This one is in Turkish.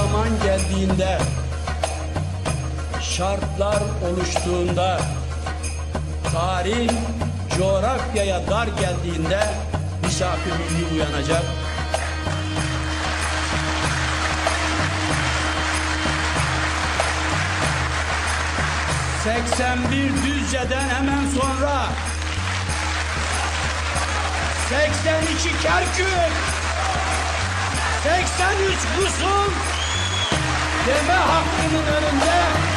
zaman geldiğinde şartlar oluştuğunda tarih coğrafyaya dar geldiğinde misafir milli uyanacak. ...81 Düzce'den hemen sonra... ...82 Kerkük... ...83 Musul... ...deme hakkının önünde...